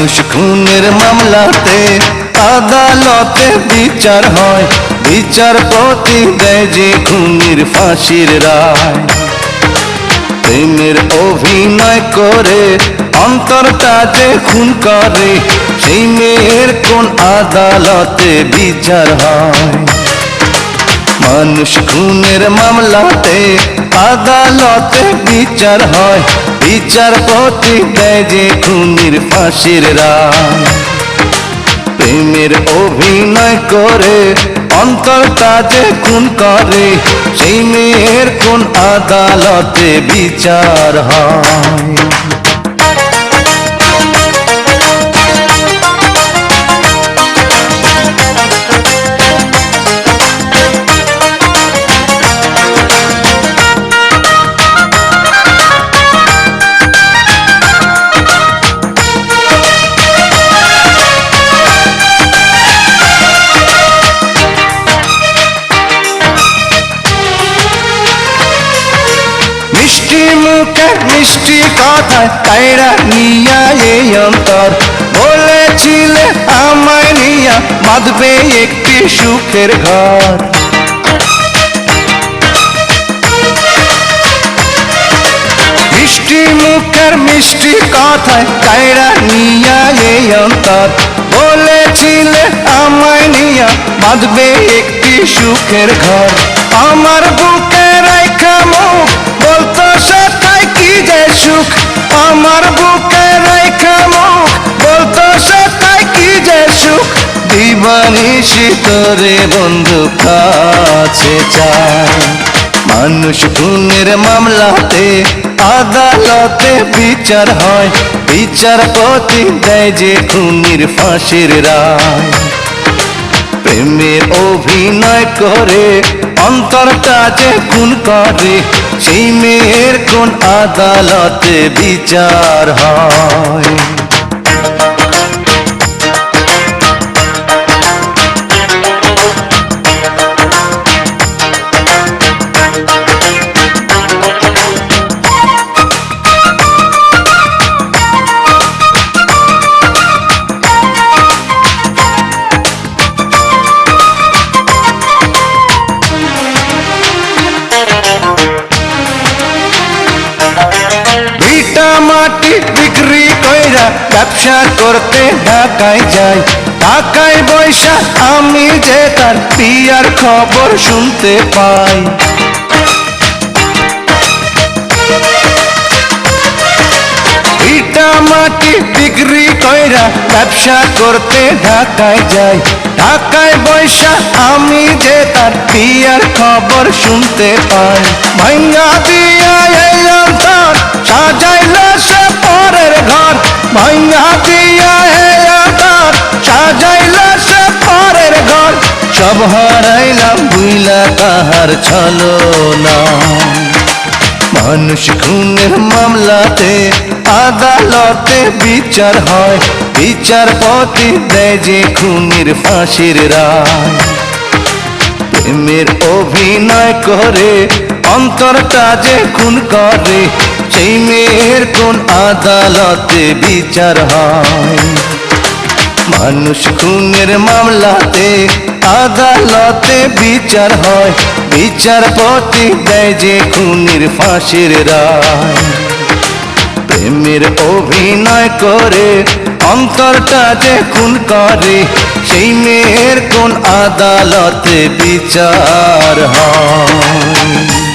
মানুষ খুনের মামলাতে আদালতে বিচার হয়। বিচারপতি দেয় যে খুনির ফাঁসির রায়। প্রেমের অভিনয় করে অন্তরটা যে খুন করে, সেই মেয়ের কোন আদালতে বিচার হয়? মানুষ খুনের মামলাতে আদালতে বিচার হয়। বিচারপতি দেয় যে খুনির ফাঁসির রায়। প্রেমের অভিনয় করে, অন্তর যে খুন করে, সেই মেয়ের কোন আদালতে বিচার হয়? মিষ্টি মুখে মিষ্টি কথায় কায়রা নিয়া এই অন্তর। বলেছিলে আমায় নিয়া বাঁধবে একটি সুখের ঘর। মিষ্টি মুখের মিষ্টি কথায় কায়রা নিয়া এই অন্তর। বলেছিলে আমায় নিয়া বাঁধবে একটি সুখের ঘর। আমার বুকে রেখা মুখ বলতো সেটাই কি যে সুখ? আমার বুকে রেখা মুখ। বলতো কি যে সুখ? বন্ধু কাছে চায়। মানুষ খুনের মামলাতে আদালতে বিচার হয়। বিচারপতি দেয় যে খুনির ফাঁসির রায়। প্রেমের অভিনয় করে অন্তরটা যে খুন করে। সেই মেয়ের কোন আদালতে বিচার হয়? ব্যবসা করতে ঢাকায় যাই। ঢাকায় বৈশা আমি যে তার পিয়ার খবর শুনতে পাই। ইটা মাটি বিক্রি কইরা ব্যবসা করতে ঢাকায় যাই। ঢাকায় বৈশা আমি যে তার পিয়ার খবর শুনতে পাই। ভাঙ্গা দিয়া এই অন্তর সব হারাইলাম, বুইলা তাহার ছলো না মানুষ খুনের মামলাতে আদালতে বিচার হয়, বিচারপতি দেয় যে খুনির ফাঁসির রায়। প্রেমের অভিনয় করে, অন্তরটা যে খুন করে, সেই মেয়ের কোন আদালতে বিচার হয়? মানুষ খুনের মামলাতে আদালতে বিচার হয়। বিচারপতি দেয় যে খুনির ফাঁসির রায়। প্রেমের অভিনয় করে, অন্তরটা যে খুন করে, সেই মেয়ের কোন আদালতে বিচার হয়?